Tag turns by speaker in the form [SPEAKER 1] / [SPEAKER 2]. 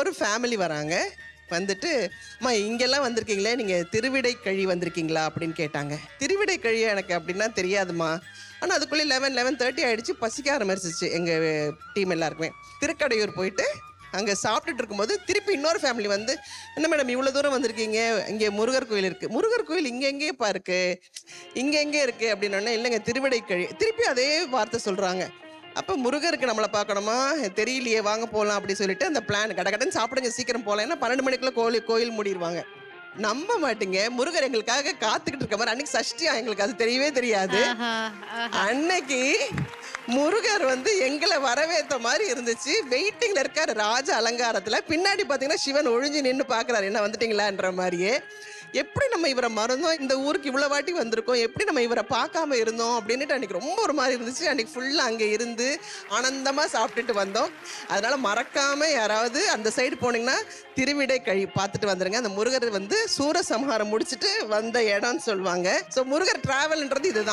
[SPEAKER 1] ஒரு ஃபேமிலி வராங்க. வந்துட்டு அம்மா இங்கெல்லாம் வந்திருக்கீங்களே நீங்கள் திருவிடை கழி வந்திருக்கீங்களா? அப்படின்னு கேட்டாங்க. திருவிடை கழி எனக்கு அப்படின்னா தெரியாதுமா ஆனால் அதுக்குள்ளே லெவன் லெவன் தேர்ட்டி ஆகிடுச்சு பசிக்க ஆரம்பிச்சிச்சு எங்கள் டீம் எல்லாருக்குமே. திருக்கடையூர் போயிட்டு அங்கே சாப்பிட்டுட்டு இருக்கும்போது திருப்பி இன்னொரு ஃபேமிலி வந்து என்ன மேடம் இவ்வளோ தூரம் வந்திருக்கீங்க? இங்கே முருகர் கோயில் இருக்குது முருகர் கோயில் இங்கே எங்கேப்பா இருக்குது இங்கே எங்கே இருக்குது அப்படின்னோடனே இல்லைங்க திருவிடை கழி திருப்பி அதே வார்த்தை சொல்கிறாங்க அப்போ முருகருக்கு நம்மளை பார்க்கணுமா? தெரியலையே வாங்க போகலாம் அப்படி சொல்லிட்டு அந்த பிளான் கடகடன்னு சாப்பிடுங்க சீக்கிரம் போகலாம் ஏன்னா பன்னெண்டு மணிக்குள்ள கோயில் கோயில் மூடிடுவாங்க நம்ப மாட்டீங்க. முருகர் எங்களுக்காக காத்துக்கிட்டு இருக்க மாதிரி அன்னைக்கு சஷ்டியா எங்களுக்கு அது தெரியவே தெரியாது. அன்னைக்கு முருகர் வந்து எங்களை வரவேற்ற மாதிரி இருந்துச்சு. வெயிட்டிங்ல இருக்காரு ராஜ அலங்காரத்துல. பின்னாடி பாத்தீங்கன்னா சிவன் ஒழிஞ்சு நின்று பாக்குறாரு. என்ன வந்துட்டீங்களான்ற மாதிரியே. எப்படி நம்ம இவரை மறந்தோம்? இந்த ஊருக்கு இவ்வளோ வாட்டி வந்திருக்கோம். எப்படி நம்ம இவரை பார்க்காம இருந்தோம்? அப்படின்னுட்டு அன்றைக்கி ரொம்ப ஒரு மாதிரி இருந்துச்சு. அன்றைக்கி ஃபுல்லாக அங்கே இருந்து ஆனந்தமாக சாப்பிட்டுட்டு வந்தோம். அதனால் மறக்காமல் யாராவது அந்த சைடு போனீங்கன்னா திருவிடை கழி பார்த்துட்டு வந்துடுங்க அந்த முருகர் வந்து சூரசம்ஹாரம் முடிச்சுட்டு வந்த இடம்னு சொல்லுவாங்க. ஸோ முருகர் ட்ராவல்ன்றது இதுதான்.